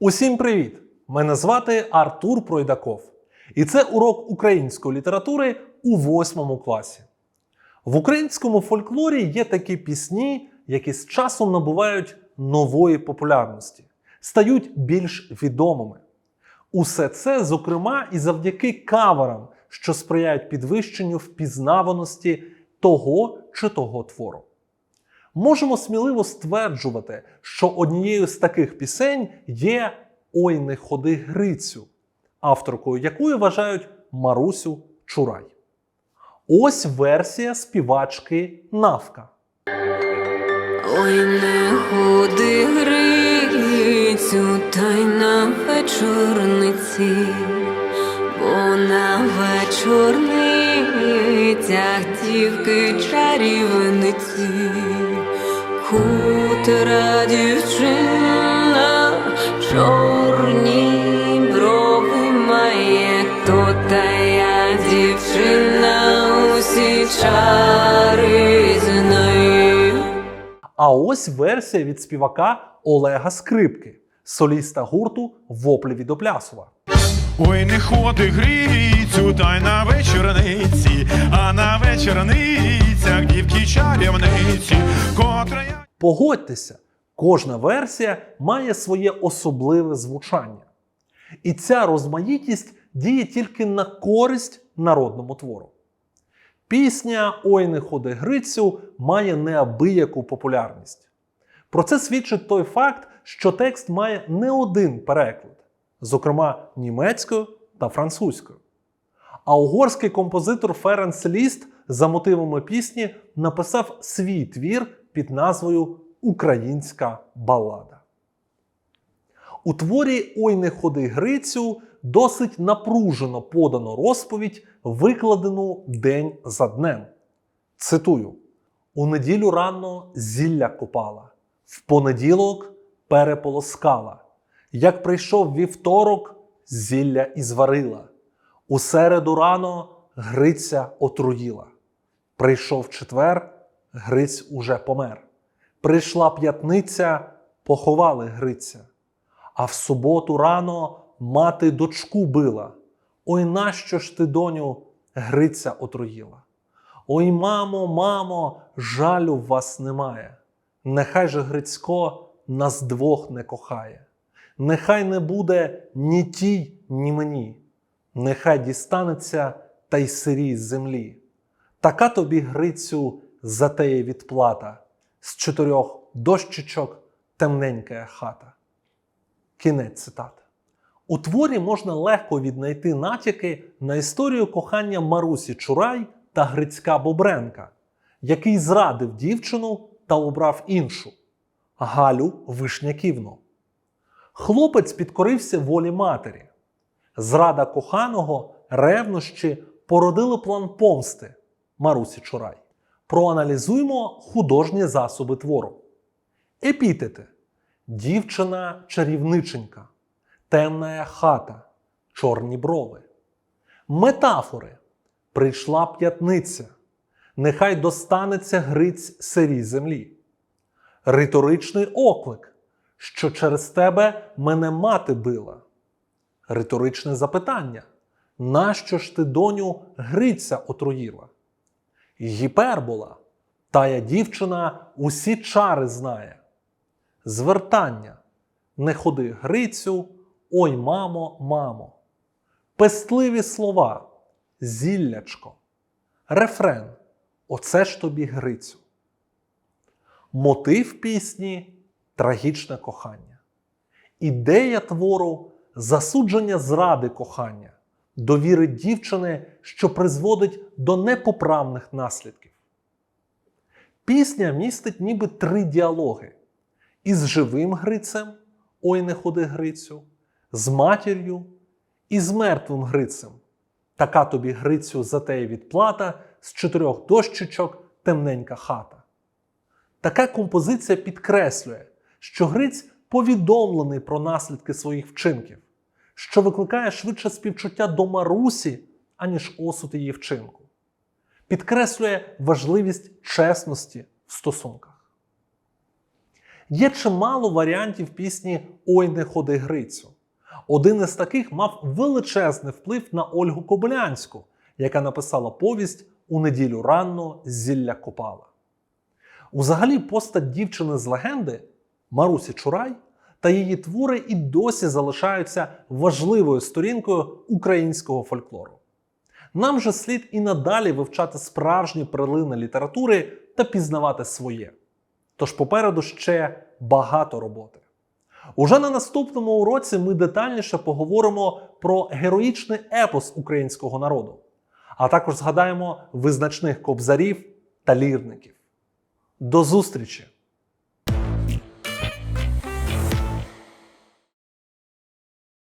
Усім привіт! Мене звати Артур Пройдаков, і це урок української літератури у восьмому класі. В українському фольклорі є такі пісні, які з часом набувають нової популярності, стають більш відомими. Усе це, зокрема, і завдяки каверам, що сприяють підвищенню впізнаваності того чи того твору. Можемо сміливо стверджувати, що однією з таких пісень є Ой не ходи Грицю, авторкою якої вважають Марусю Чурай. Ось версія співачки Навка. Ой, не ходи грицю, та й на вечорниці, бо на вечорницях дівки чарівниці, хутра дівчина, чорні брови має, то та я дівчина, усі чари знаю. А ось версія від співака Олега Скрипки, соліста гурту Воплі від Оплясова. Ой, не ходи грицю, та й на вечорниці, а на вечорницях дівки чарівниці, котра я. Погодьтеся, кожна версія має своє особливе звучання. І ця розмаїтість діє тільки на користь народному твору. Пісня Ой не ходи Грицю має неабияку популярність. Про це свідчить той факт, що текст має не один переклад, зокрема німецькою та французькою. А угорський композитор Ференц Ліст за мотивами пісні написав свій твір під назвою Українська балада. У творі Ой не ходи Грицю досить напружено подано розповідь, викладену день за днем. Цитую: У неділю рано зілля копала, в понеділок переполоскала. Як прийшов вівторок, зілля і зварила. У середу рано Гриця отруїла. Прийшов четвер, Гриць уже помер. Прийшла п'ятниця, поховали Гриця. А в суботу рано мати дочку била. Ой, нащо ж ти, доню, Гриця отруїла? Ой, мамо, мамо, жалю в вас немає. Нехай же Грицько нас двох не кохає. Нехай не буде ні тій, ні мені. Нехай дістанеться та й сирій з землі. Така тобі, Грицю, затеє відплата. З чотирьох дощечок темненька хата. Кінець цитати. У творі можна легко віднайти натяки на історію кохання Марусі Чурай та Грицька Бобренка, який зрадив дівчину та обрав іншу Галю Вишняківну. Хлопець підкорився волі матері. Зрада коханого, ревнощі породили план помсти Марусі Чурай. Проаналізуємо художні засоби твору. Епітети дівчина чарівниченька, темна хата, чорні брови. Метафори прийшла п'ятниця, нехай достанеться гриць сирій землі. Риторичний оклик, що через тебе мене мати била. Риторичне запитання: нащо ж ти, доню, гриця отруїла? Гіпербола, тая дівчина усі чари знає. Звертання не ходи Грицю, ой, мамо, мамо. Пестливі слова, зіллячко, рефрен Оце ж тобі Грицю. Мотив пісні трагічне кохання. Ідея твору засудження зради кохання, довіри дівчини, що призводить до непоправних наслідків. Пісня містить ніби три діалоги: із живим Грицем Ой не ходи Грицю, з матір'ю і з мертвим Грицем. Така тобі Грицю затеє відплата з чотирьох дощечок темненька хата. Така композиція підкреслює, що Гриць повідомлений про наслідки своїх вчинків, що викликає швидше співчуття до Марусі, аніж осуд її вчинку. Підкреслює важливість чесності в стосунках. Є чимало варіантів пісні Ой не ходи Грицю. Один із таких мав величезний вплив на Ольгу Кобилянську, яка написала повість у неділю ранно зілля Копала. Узагалі, постать дівчини з легенди Марусі Чурай та її твори і досі залишаються важливою сторінкою українського фольклору. Нам же слід і надалі вивчати справжні перлини літератури та пізнавати своє. Тож попереду ще багато роботи. Уже на наступному уроці ми детальніше поговоримо про героїчний епос українського народу, а також згадаємо визначних кобзарів та лірників. До зустрічі!